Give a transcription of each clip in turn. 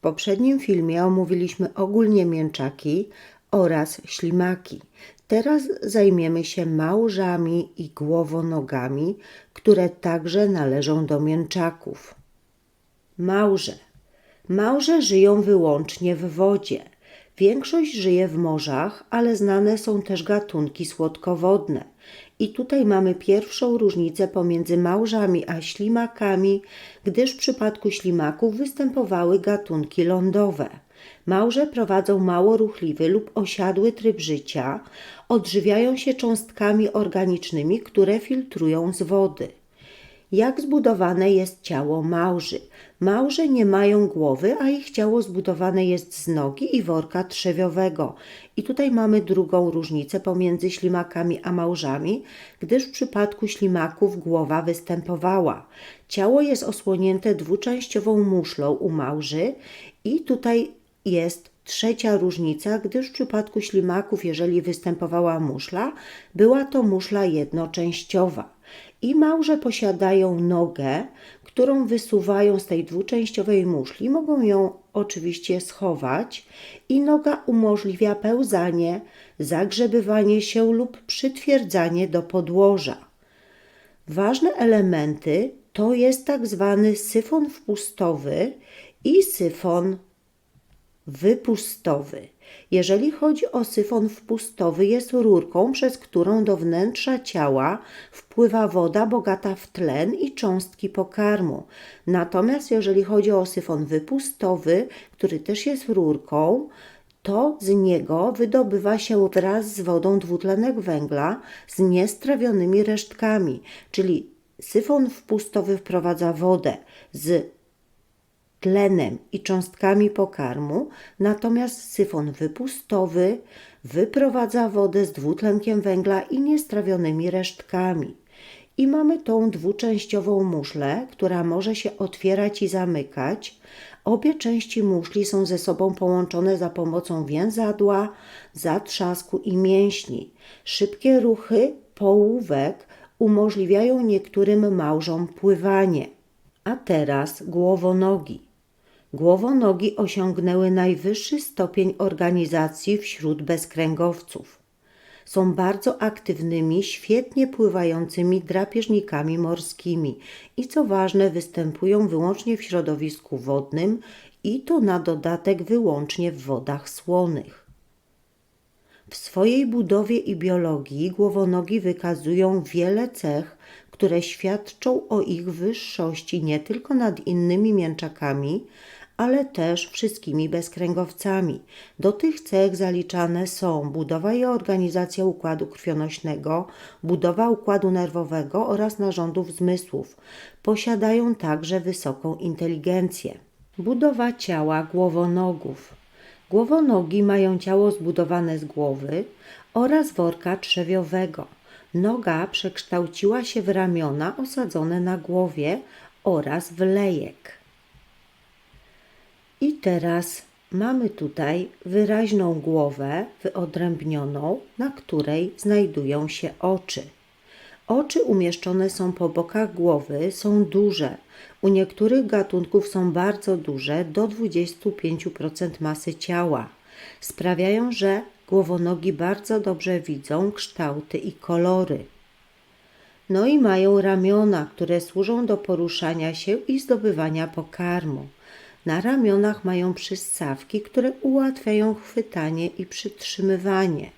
poprzednim filmie omówiliśmy ogólnie mięczaki oraz ślimaki. Teraz zajmiemy się małżami i głowonogami, które także należą do mięczaków. Małże. Małże żyją wyłącznie w wodzie. Większość żyje w morzach, ale znane są też gatunki słodkowodne. I tutaj mamy pierwszą różnicę pomiędzy małżami a ślimakami, gdyż w przypadku ślimaków występowały gatunki lądowe. Małże prowadzą mało ruchliwy lub osiadły tryb życia, odżywiają się cząstkami organicznymi, które filtrują z wody. Jak zbudowane jest ciało małży? Małże nie mają głowy, a ich ciało zbudowane jest z nogi i worka trzewiowego. I tutaj mamy drugą różnicę pomiędzy ślimakami a małżami, gdyż w przypadku ślimaków głowa występowała. Ciało jest osłonięte dwuczęściową muszlą u małży i tutaj jest trzecia różnica, gdyż w przypadku ślimaków, jeżeli występowała muszla, była to muszla jednoczęściowa. I małże posiadają nogę, którą wysuwają z tej dwuczęściowej muszli. Mogą ją oczywiście schować i noga umożliwia pełzanie, zagrzebywanie się lub przytwierdzanie do podłoża. Ważne elementy to jest tak zwany syfon wpustowy i syfon wypustowy. Jeżeli chodzi o syfon wpustowy, jest rurką, przez którą do wnętrza ciała wpływa woda bogata w tlen i cząstki pokarmu. Natomiast jeżeli chodzi o syfon wypustowy, który też jest rurką, to z niego wydobywa się wraz z wodą dwutlenek węgla z niestrawionymi resztkami, czyli syfon wpustowy wprowadza wodę z tlenem i cząstkami pokarmu, natomiast syfon wypustowy wyprowadza wodę z dwutlenkiem węgla i niestrawionymi resztkami. I mamy tą dwuczęściową muszlę, która może się otwierać i zamykać. Obie części muszli są ze sobą połączone za pomocą więzadła, zatrzasku i mięśni. Szybkie ruchy połówek umożliwiają niektórym małżom pływanie. A teraz głowonogi. Głowonogi osiągnęły najwyższy stopień organizacji wśród bezkręgowców. Są bardzo aktywnymi, świetnie pływającymi drapieżnikami morskimi i co ważne, występują wyłącznie w środowisku wodnym i to na dodatek wyłącznie w wodach słonych. W swojej budowie i biologii głowonogi wykazują wiele cech, które świadczą o ich wyższości nie tylko nad innymi mięczakami, ale też wszystkimi bezkręgowcami. Do tych cech zaliczane są budowa i organizacja układu krwionośnego, budowa układu nerwowego oraz narządów zmysłów. Posiadają także wysoką inteligencję. Budowa ciała głowonogów. Głowonogi mają ciało zbudowane z głowy oraz worka trzewiowego. Noga przekształciła się w ramiona osadzone na głowie oraz w lejek. I teraz mamy tutaj wyraźną głowę wyodrębnioną, na której znajdują się oczy. Oczy umieszczone są po bokach głowy, są duże. U niektórych gatunków są bardzo duże, do 25% masy ciała. Sprawiają, że głowonogi bardzo dobrze widzą kształty i kolory. No i mają ramiona, które służą do poruszania się i zdobywania pokarmu. Na ramionach mają przyssawki, które ułatwiają chwytanie i przytrzymywanie.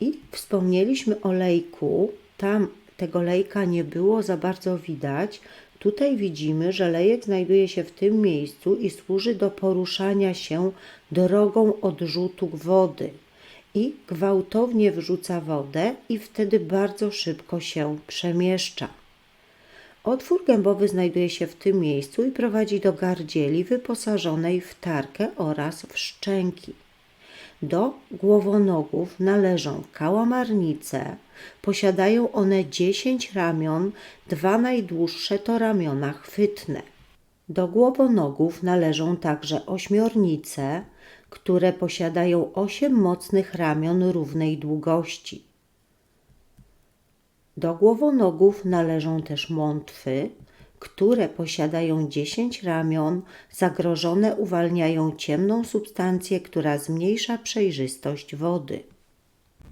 I wspomnieliśmy o lejku. Tam tego lejka nie było za bardzo widać. Tutaj widzimy, że lejek znajduje się w tym miejscu i służy do poruszania się drogą odrzutu wody. I gwałtownie wrzuca wodę i wtedy bardzo szybko się przemieszcza. Otwór gębowy znajduje się w tym miejscu i prowadzi do gardzieli wyposażonej w tarkę oraz w szczęki. Do głowonogów należą kałamarnice. Posiadają one 10 ramion, dwa najdłuższe to ramiona chwytne. Do głowonogów należą także ośmiornice, które posiadają 8 mocnych ramion równej długości. Do głowonogów należą też mątwy, które posiadają 10 ramion, zagrożone uwalniają ciemną substancję, która zmniejsza przejrzystość wody.